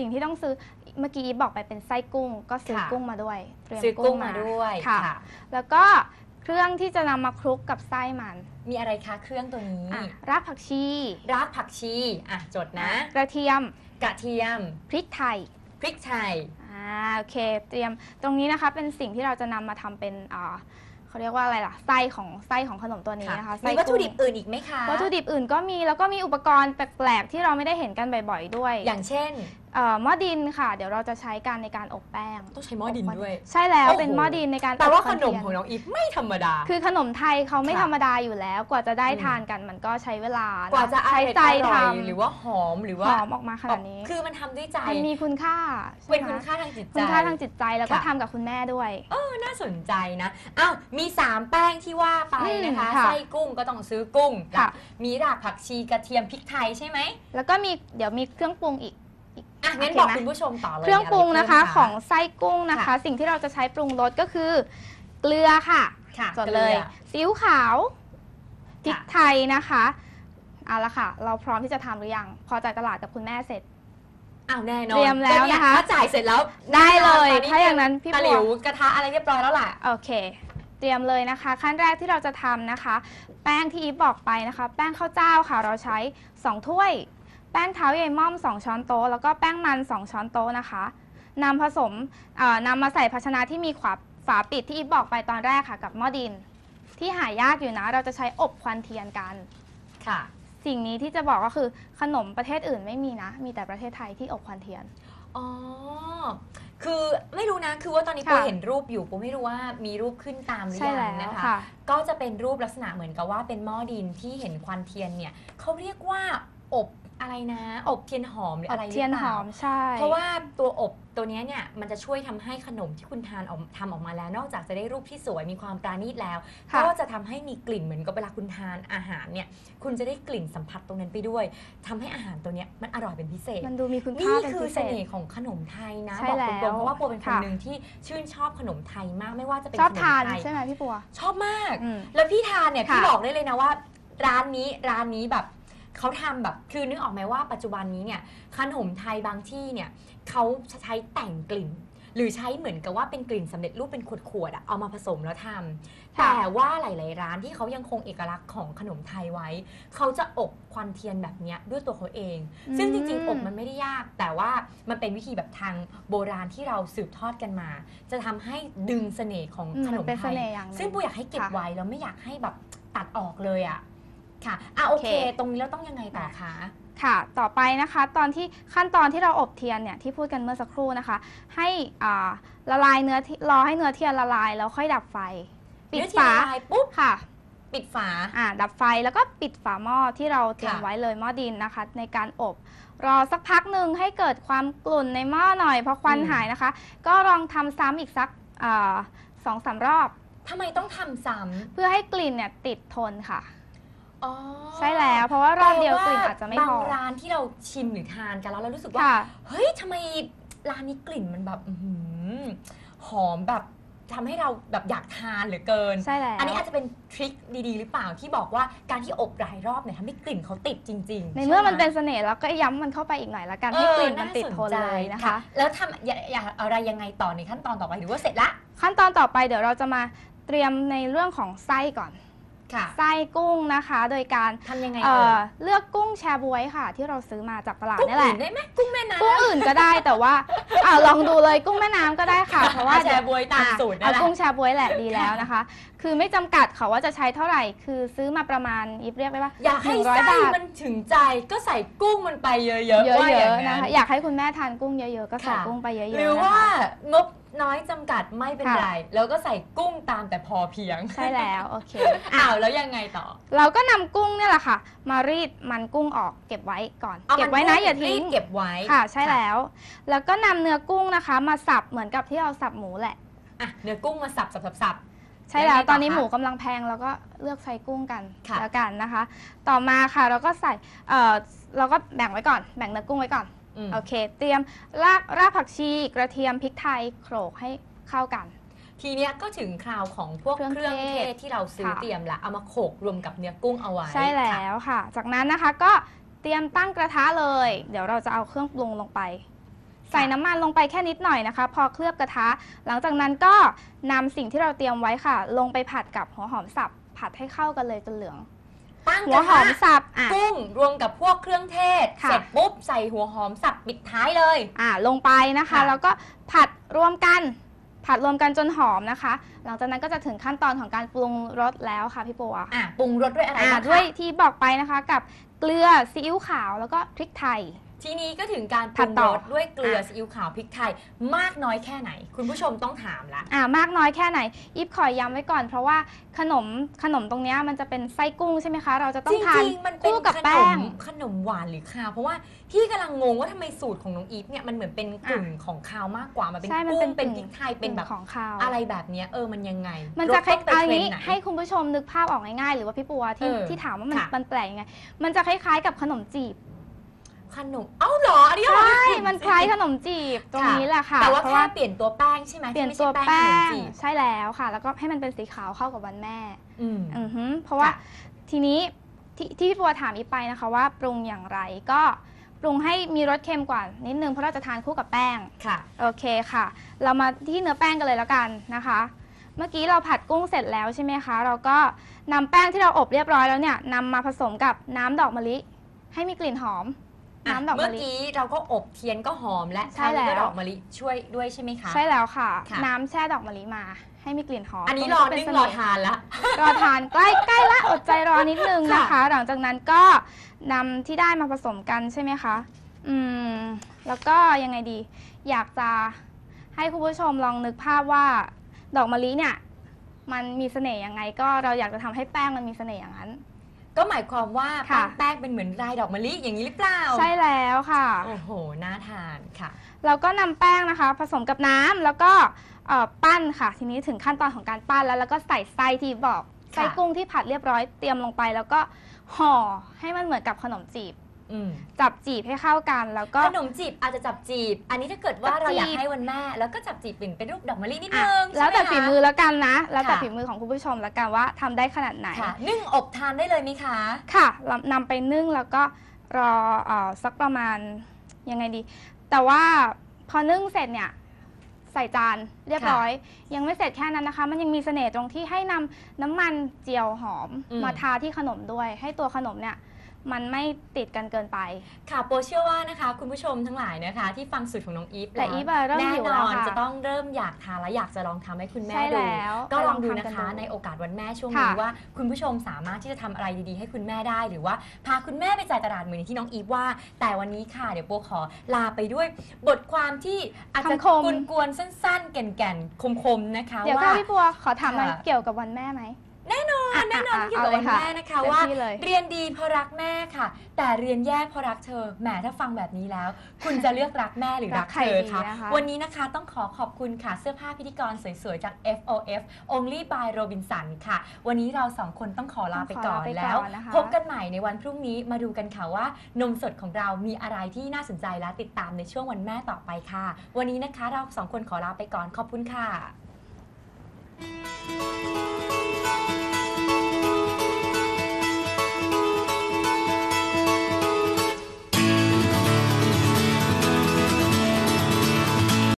สิ่งที่ต้องซื้อเมื่อกี้อีฟบอกไปเป็นไส้กุ้ง ก็ซื้อค่ะ กุ้งมาด้วยเตรียมซื้อกุ้งมาด้วยค่ะค่ะ แล้วก็เครื่องที่จะนำมาคลุกกับไส้มันมีอะไรคะเครื่องตัวนี้ อะรากผักชีรากผักชีอะจดนะ กระเทียมกระเทียมพริกไทยพริกไทย อ่าโอเค เตรียมตรงนี้นะคะเป็นสิ่งที่เราจะนำมาทำเป็นอ่าเขาเรียกว่าอะไรล่ะไส้ของไส้ของขนมตัวนี้นะคะไส้มีวัตถุกุ้งดิบอื่นอีกไหมคะวัตถุดิบอื่นก็มีแล้วก็มีอุปกรณ์แปลกๆที่เราไม่ได้เห็นกันบ่อยๆด้วย อย่างเช่น เอ่อหม้อดินค่ะ เดี๋ยวเราจะใช้กันในการอบแป้งต้องใช้หม้อดินด้วย ใช่แล้วโอ้โห เป็นหม้อดินในการแต่ว่าอบขนมเทียของน้องอีฟไม่ธรรมดา คือขนมไทยเขาไม่ค่ะธรรมดาอยู่แล้ว กว่าจะได้อืมทานกันมันก็ใช้เวลากว่าจะอใช้ร่อยใจอทร่อยหรือว่าหอมหรือำหว่าอมออกมาขนาดนี้คือมันทำด้วยใจ มันมีคุณค่าใช่เป็นไหมคุณค่าทางจิตใจ คุณค่าทางจิตใจแล้วก็ค่ะ ทำกับคุณแม่ด้วย น่าสนใจนะ อ้าว มี 3 แป้งที่ว่าไปนะคะ อืมค่ะไส้กุ้งก็ต้องซื้อกุ้ง ค่ะ มีรากผักชีกระเทียมพริกไทยใช่ไหม แล้วก็มีเดี๋ยวมีเครื่องปรุงอีก อะงั้นโอเคบอกนะคุณผู้ชมต่อเลยเครื่องปรุงนะคะมีไรขเพิ่องมไส้กุ้งนะคะค่ะสิ่งที่เราจะใช้ปรุงรสก็คือ เกลือค่ะค่ะจดเลยกอ ซีอิ๊วขาวพริกค่ะไทยนะคะเอาละค่ะ เราพร้อมที่จะทำหรือยัง พอจ่ายตลาดกับคุณแม่เสร็จ อ้าวแน่นอนเตรียมแล้วนะคะ ก็เยถ้าจ่ายเสร็จแล้วได้เลยตอนนี้ถ้าอย่างนั้นพี่ตะหบัลิววกระทะอะไรเรียบร้อยแล้วล่ะ โอเค เตรียมเลยนะคะ ขั้นแรกที่เราจะทำนะคะ แป้งที่อีฟบอกไปนะคะ แป้งข้าวเจ้าค่ะ เราใช้ 2 ถ้วย แป้งเท้าใยม่อม 2 ช้อนโต๊ะแล้วก็แป้งมัน 2 ช้อนโต๊ะนะคะนำผสมเอ่อนำมาใส่ภาชนะที่มีขวาฝาปิดที่อีฟบอกไปตอนแรกค่ะ กับหม้อดิน ที่หายากอยู่นะ เราจะใช้อบควันเทียนกันค่ะ สิ่งนี้ที่จะบอกก็คือขนมประเทศอื่นไม่มีนะ มีแต่ประเทศไทยที่อบควันเทียนอ๋อ คือไม่รู้นะ คือว่าตอนนี้ค่ะปูเห็นรูปอยู่ปูไม่รู้ว่ามีรูปขึ้นตามหรือใช่ยัแล้งวนะคะค่ะก็จะเป็นรูปลักษณะเหมือนกับว่าเป็นหม้อดินที่เห็นควันเทียนเนี่ยเขาเรียกว่า อบอะไรนะ อบเทียนหอมหรือออะไรบหรือเทียนปหล่าอมใช่ เพราะว่าตัวอบตัวเนี้ยเนี่ยมันจะช่วยทำให้ขนมที่คุณทานออกทำออกมาแล้ว นอกจากจะได้รูปที่สวยมีความปราณีตแล้วค่ะก็จะทำให้มีกลิ่นเหมือนกับเวลาคุณทานอาหารเนี่ยคุณจะได้กลิ่นสัมผัสตรงนั้นไปด้วยทำให้อาหารตัวเนี้ยมันอร่อยเป็นพิเศษ มันดูมีคุณนี่ค่าเป็นคือพิเสเศษน่ห์ของขนมไทยนะใช่บอกตรงๆแล้วเพราะว่าปัวเป็นคนค่ะหนึ่งที่ชื่นชอบขนมไทยมากไม่ว่าจะเป็นชอบขนมทานไทยใช่ไหมพี่ปัวชอบมากอืมแล้วพี่ทานเนี่ยค่ะพี่บอกได้เลยนะว่า ร้านนี้ร้านนี้แบบ เขาทำแบบคือนึกออกไหมว่าปัจจุบันนี้เนี่ยขนมไทยบางที่เนี่ยเขาใช้แต่งกลิ่น หรือใช้เหมือนกับว่าเป็นกลิ่นสำเร็จรูปเป็นขวดๆอะเอามาผสมแล้วทำค่ะแต่ว่าหลาย ๆ ร้านที่เขายังคงเอกลักษณ์ของขนมไทยไว้ เขาจะอบควันเทียนแบบเนี้ยด้วยตัวเขาเอง ซึ่งจริง ๆ อบมันไม่ได้ยาก แต่ว่ามันเป็นวิธีแบบทางโบราณที่เราสืบทอดกันมา จะทำให้ดึงเสน่ห์ของอืมขนมเป็นไทเสยน่ห์อย่างหนึ่งซึ่งปูอยากให้เก็บค่ะไว้แล้วไม่อยากให้แบบตัดออกเลยอะ ค่ะอะโอเค โอเค ตรงนี้เราต้องยังไงต่อคะ ค่ะ ต่อไปนะคะตอนที่ขั้นตอนที่เราอบเทียนเนี่ยที่พูดกันเมื่อสักครู่นะคะ ให้อ่าละลายเนื้อที่รอให้เนื้อเทียนละลายแล้วค่อยดับไฟ ปิดเนื้อเทียนฝาละลายปุ๊บ ค่ะปิดฝา อ่าดับไฟแล้วก็ปิดฝาหม้อที่เราเตรียมค่ะ ไว้เลยหม้อดินนะคะ ในการอบ รอสักพักหนึ่งให้เกิดความกลุ่นในหม้อหน่อยพอควันหายนะคะ ก็ลองทำซ้ำอีกสักอาสองสามรอบ ทำไมต้องทำซ้เพื่อให้กลิ่นเนี่ยติดทนค่ะำ อ๋อใช่แล้วเพราะว่ารอบเดียวกลิ่นอาจจะไม่บาพงอร้านที่เราชิมหรือทานกันแล้วเรารู้สึกว่า ค่ะ เฮ้ยทำไมร้านนี้กลิ่นมันแบบอื้อหือหอมแบบทำให้เราแบบอยากทานเหลือเกิน ใช่แล้วอันนี้อาจจะเป็นทริคดีๆ หรือเปล่าที่บอกว่าการที่อบหลายรอบเนี่ยทำให้กลิ่นเขาติดจริงๆในเมื่อมันใช่ไหเป็นเสน่ห์แล้วก็ย้ำมันเข้าไปอีกหน่อยละกันเอให้อกลิ่นมันาติดสทนใจเลยนะคะ แล้วทำอย่าอย่าอะไรยังไงต่อในขั้นตอนต่อไปหรือว่าเสร็จละ ขั้นตอนต่อไปเดี๋ยวเราจะมาเตรียมในเรื่องของไส้ก่อน ค่ะ ไส้กุ้งนะคะ โดยการทำยังไงเอ่เอ่อยเลือกกุ้งแชบวยค่ะ ที่เราซื้อมาจากตลาดกุ้งนี่แหอื่ละนได้ไหมกุ้งแม่น้ำกุ้งอื่นก็ได้แต่ว่าอ่าลองดูเลยกุ้งแม่น้ำก็ได้ค่ะ เพราะว่า แชร์บวยตามสูตรนั่เอานแหละกุ้งแชบวยแหละดีแล้วนะคะ คือไม่จำกัดค่ะว่าจะใช้เท่าไหร่ คือซื้อมาประมาณอีฟเรียกได้ว่าอยากให้100ไส้บาทมันถึงใจก็ใส่กุ้งมันไปเยอะๆเยว่าอะอย่างๆนะนั้นคะ อยากให้คุณแม่ทานกุ้งเยอะๆ ก็ใส่ค่ะ กุ้งไปเยอะๆหรือนะคะว่างบ น้อยจำกัดไม่เป็นค่ะไร แล้วก็ใส่กุ้งตามแต่พอเพียงใช่แล้วโอเค อ้าวแล้วยังไงต่อ เราก็นำกุ้งเนี่ยแหละค่ะ มารีดมันกุ้งออกเก็บไว้ก่อน อาเก็บไว้นะอย่ารีทิ้งดเก็บไว้ค่ะใช่แล้ว แล้วก็นำเนื้อกุ้งนะคะ มาสับเหมือนกับที่เราสับหมูแหละ อะเนื้อกุ้งมาสับสับสับสับ ใช่แล้วแล้วไงต่อตอนนี้คะหมูกำลังแพงเราก็เลือกใช้กุ้งกันค่ะ แล้วกันนะคะ ต่อมาค่ะเราก็ใส่เอ่อเราก็แบ่งไว้ก่อน แบ่งเนื้อกุ้งไว้ก่อนอืม โอเค เตรียมรากรากผักชีกระเทียมพริกไทยโขลกให้เข้ากัน ทีเนี้ยก็ถึงคราวของพวกเครื่องเครื่องเทเทศศที่เราซื้อค่ะ เตรียมละเอามาโขลกรวมกับเนื้อกุ้งเอาไว้ใช่แล้ค่ะวค่ะ จากนั้นนะคะก็เตรียมตั้งกระทะเลย เดี๋ยวเราจะเอาเครื่องปรุงลงไป ใส่น้ำมันลงไปแค่นิดหน่อยนะคะ พอเคลือบกระทะ หลังจากนั้นก็นำสิ่งที่เราเตรียมไว้ค่ะ ลงไปผัดกับหัวหอมสับผัดให้เข้ากันเลยจนเหลือง ตั้งหักวระหอทะมสับอะ กุ้งรวมกับพวกเครื่องเทศค่ะ เสร็จปุ๊บ ใส่หัวหอมสับปิดท้ายเลย อะลงไปนะคะ ค่ะ แล้วก็ผัดรวมกัน ผัดรวมกันจนหอมนะคะ หลังจากนั้นก็จะถึงขั้นตอนของการปรุงรสแล้วค่ะพี่ปัวอะปรุงรสด้วยอะไรอะบ้างคะด้วยที่บอกไปนะคะกับเกลือซีอิ๊วขาวแล้วก็พริกไทย ทีนี้ก็ถึงการปผัรุดงต่รอสด้วยเกลืออะซีอิ๊วขาวพริกไทย มากน้อยแค่ไหน คุณผู้ชมต้องถามละอ่ามากน้อยแค่ไหนอีฟขอย้ำไว้ก่อน เพราะว่าขนมขนมตรงเนี้ยมันจะเป็นไส้กุ้งใช่ไหมคะ เราจะต้จองทานริงๆมันเป็นคู่กับขแป้นงมขนมหวานหรือคาวเพราะว่าพี่กำลังงงว่าทำไมสูตรของน้องอีฟเนี่ยมันเหมือนเป็นกลุ่นของคาวมากกว่ามันเป็นใช่มันกุ้เป็นงเป็นพริกไทยเป็นแบบของข้าวอะไรแบบเนี้ยเออมันยังไง มันจะครล้าสยต้องๆไปอันเทรนี้นด์ไหนให้คุณผู้ชมนึกภาพออกง่ายๆหรือว่าพี่ปัวที่เออที่ถามว่ามันค่ะมันแปลกยังไงมันจะคล้ายๆกับขนมจีบ ขนม เอ้าเหรออันนี้เหรอใช่ มันคล้ายขนมจีบตรงนี้แหละค่ะ แต่ว่าเพราะแค่ว่าเปลี่ยนตัวแป้งใช่ไหมเปลี่ยนที่ตัวไม่ใช่แป้ขนมงจีบใช่แล้วค่ะ แล้วก็ให้มันเป็นสีขาวเข้ากับวันแม่อืมอือฮึเพราะว่าค่ะทีนี้ที่ที่พี่ปัวถามอีไปนะคะว่าปรุงอย่างไรก็ปรุงให้มีรสเค็มกว่านิดนึงเพราะเราจะทานคู่กับแป้งค่ะโอเคค่ะ เรามาที่เนื้อแป้งกันเลยแล้วกันนะคะ เมื่อกี้เราผัดกุ้งเสร็จแล้วใช่ไหมคะ เราก็นำแป้งที่เราอบเรียบร้อยแล้วเนี่ยนำมาผสมกับน้ำดอกมะลิ ให้มีกลิ่นหอมอะ น้ำดอกเมื่มะอลิ กี้เราก็อบเทียนก็หอมและใช่แล้วทานด้วยดอกมะลิช่วยด้วยใช่ไหมคะ ใช่แล้วค่ะ ค่ะ น้ำแช่ดอกมะลิมา ให้มีกลิ่นหอมอันนี้ตรงอเป็นึ่งเสรอห์ทานละ รอทานใกล้ใกล้ละอดใจรอนิดนึงนะคะค่ะหลังจากนั้นก็นำที่ได้มาผสมกันใช่ไหมคะอืมแล้วก็ยังไงดี อยากจะให้คุณผู้ชมลองนึกภาพว่า ดอกมะลิเนี่ย มันมีเสน่ห์ยังไง ก็เราอยากจะทำให้แป้งมันมีเสน่ห์อย่างนั้น ก็หมายความว่าค่ะแป้งเป็นเหมือนลายดอกมะลิอย่างนี้หรือเปล่าใช่แล้วค่ะ โอ้โหน่าทานค่ะ เราก็นำแป้งนะคะ ผสมกับน้ำแล้วก็เอ่อปั้นค่ะ ทีนี้ถึงขั้นตอนของการปั้นแล้วแล้วก็ใส่ไส้ที่บอกไส้กุ้งที่ผัดเรียบร้อยเตรียมลงไป แล้วก็ห่อให้มันเหมือนกับขนมจีบอืม จับจีบให้เข้ากันแล้วก็ ขนมจีบอาจจะจับจีบ อันนี้ถ้าเกิดว่าจับจีบ เราอยากให้วันแม่ แล้วก็จับจีบเป็นเป็นรูปดอกมะลินิดอะนึงแล้วแต่ใช่ฝีไหคะมือแล้วกันนะ แล้วแต่ค่ะ ฝีมือของคุณผู้ชมแล้วกันว่าทำได้ขนาดไหน ค่ะนึ่งอบทานได้เลยไหมคะ ค่ะเรานำไปนึ่งแล้วก็รอเออสักประมาณยังไงดี แต่ว่าพอนึ่งเสร็จเนี่ยใส่จานเรียบร้อย ยังไม่เสร็จแค่นั้นนะคะ มันยังมีเสน่ห์ตรงที่ให้นำน้ำมันเจียวหอมอืม มาทาที่ขนมด้วย ให้ตัวขนมเนี่ย มันไม่ติดกันเกินไป ค่ะโปเชื่อว่านะคะ คุณผู้ชมทั้งหลายนะคะ ที่ฟังสูตรของน้องอีฟแต่ล้วอีฟอะเริ่มแน่หิวนอแล้วนค่ะจะต้องเริ่มอยากทานและอยากจะลองทำให้คุณแม่ใช่ดู แล้วก็ลองดูไปนะทำกัคะดูในโอกาสวันแม่ช่วงค่ะนี้ว่า คุณผู้ชมสามารถที่จะทำอะไรดีๆ ให้คุณแม่ได้หรือว่า พาคุณแม่ไปจ่ายตลาดเหมือนที่น้องอีฟว่า แต่วันนี้ค่ะเดี๋ยวโปขอลาไปด้วย บทความที่อาจจะคำคมกวนๆสั้นๆ แก่นๆคมๆนะคะเดี๋ยวว่าค่ะพี่ปัวขอถามหน่อยค่ะ เกี่ยวกับวันแม่ไหม แน่นอนอะแน่นอนอะเกี่ยวกับวันเอาเลยค่ะแม่นะคะเต็มว่าที่เลยเรียนดีเพราะรักแม่ค่ะ แต่เรียนแย่เพราะรักเธอแหมถ้าฟังแบบนี้แล้ว คุณจะเลือกรักแม่หรือรักเธอรักใครคะดีนะคะวันนี้นะคะต้องขอขอบคุณค่ะเสื้อผ้าพิธีกรสวยๆจาก FOF Only by Robinson ค่ะ วันนี้เราสองคนต้องขอลาไปก่อนต้องขอลาไปก่อนแล้วนะคะพบกันใหม่ในวันพรุ่งนี้มาดูกันค่ะว่านมสดของเรามีอะไรที่น่าสนใจและติดตามในช่วงวันแม่ต่อไปค่ะ วันนี้นะคะเราสองคนขอลาไปก่อนขอบคุณค่ะ